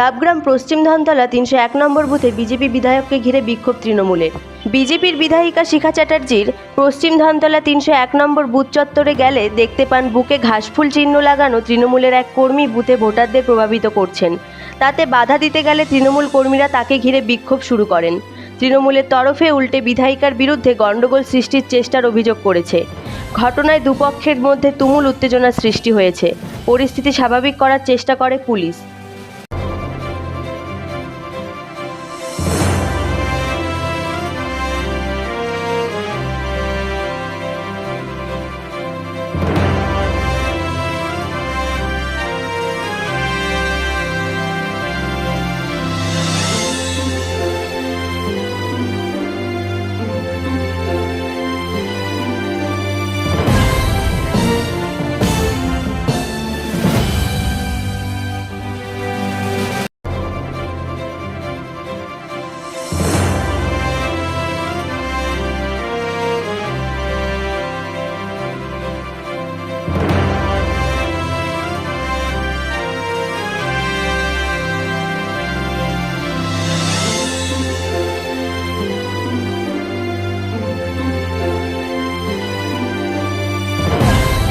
ডাবগ্রাম পশ্চিম ধানতলা তিনশো এক নম্বর বুথে বিজেপি বিধায়ককে ঘিরে বিক্ষোভ তৃণমূলের। বিজেপির বিধায়িকা শিখা চ্যাটার্জির পশ্চিম ধানতলা তিনশো এক নম্বর বুথ চত্বরে গেলে দেখতে পান বুকে ঘাসফুল চিহ্ন লাগানো তৃণমূলের এক কর্মী বুথে ভোটারদের প্রভাবিত করছেন। তাতে বাধা দিতে গেলে তৃণমূল কর্মীরা তাকে ঘিরে বিক্ষোভ শুরু করেন। তৃণমূলের তরফে উল্টে বিধায়িকার বিরুদ্ধে গণ্ডগোল সৃষ্টির চেষ্টার অভিযোগ করেছে। ঘটনায় দুপক্ষের মধ্যে তুমুল উত্তেজনা সৃষ্টি হয়েছে। পরিস্থিতি স্বাভাবিক করার চেষ্টা করে পুলিশ।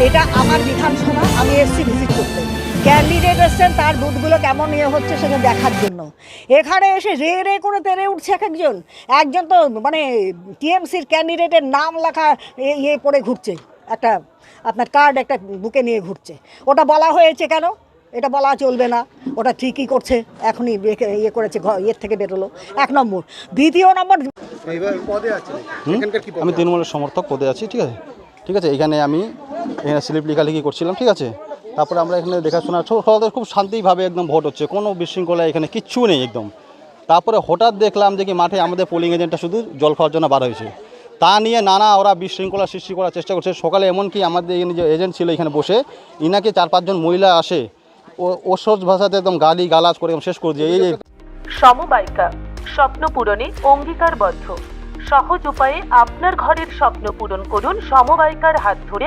এটা আমার বিধানসভা আমি এসছি ভিজিট করতে। ক্যান্ডিডেট এসছেন তার বুথগুলো কেমন ইয়ে হচ্ছে সেটা দেখার জন্য। এখানে এসে রে রে করে তেরে উঠছে এক একজন। একজন তো মানে টিএমসির ক্যান্ডিডেটের নাম লেখা এ- ইয়ে পড়ে ঘুরছে। একটা আপনার কার্ড একটা বুকে নিয়ে ঘুরছে। ওটা বলা হয়েছে কেন? এটা বলা চলবে না। ওটা ঠিকই করছে। এখনই বেকে- ইয়ে করেছে ইয়ের থেকে বেরোলো। এক নম্বর। দ্বিতীয় নম্বর পদে আছে। হুম? এখানকার কি পদে আমি তৃণমূলের সমর্থক পদে আছি ঠিক আছে? ঠিক আছে এখানে আমি এখানে স্লিপ লেখালেখি করছিলাম, ঠিক আছে? তারপরে আমরা এখানে দেখাশোনা সব- সবাই খুব শান্তিভাবে একদম ভোট হচ্ছে, কোনো বিশৃঙ্খলা এখানে কিচ্ছু নেই একদম। তারপরে হঠাৎ দেখলাম যে কি মাঠে আমাদের পোলিং এজেন্টটা শুধু জল খাওয়ার জন্য বার হয়েছে। তা নিয়ে নানা ওরা বিশৃঙ্খলা সৃষ্টি করার চেষ্টা করছে। সকালে এমনকি আমাদের যে এজেন্ট ছিল এখানে বসে, ইনাকে চার পাঁচজন মহিলা আসে, ও ওসজ ভাষাতে একদম গালি গালাজ করে শেষ করে দিয়ে, এই সমবায়িকা, স্বপ্ন পূরণে অঙ্গীকারবদ্ধ। সহজ উপায়ে আপনার ঘরের স্বপ্ন পূরণ করুন সমবায়িকার হাত ধরে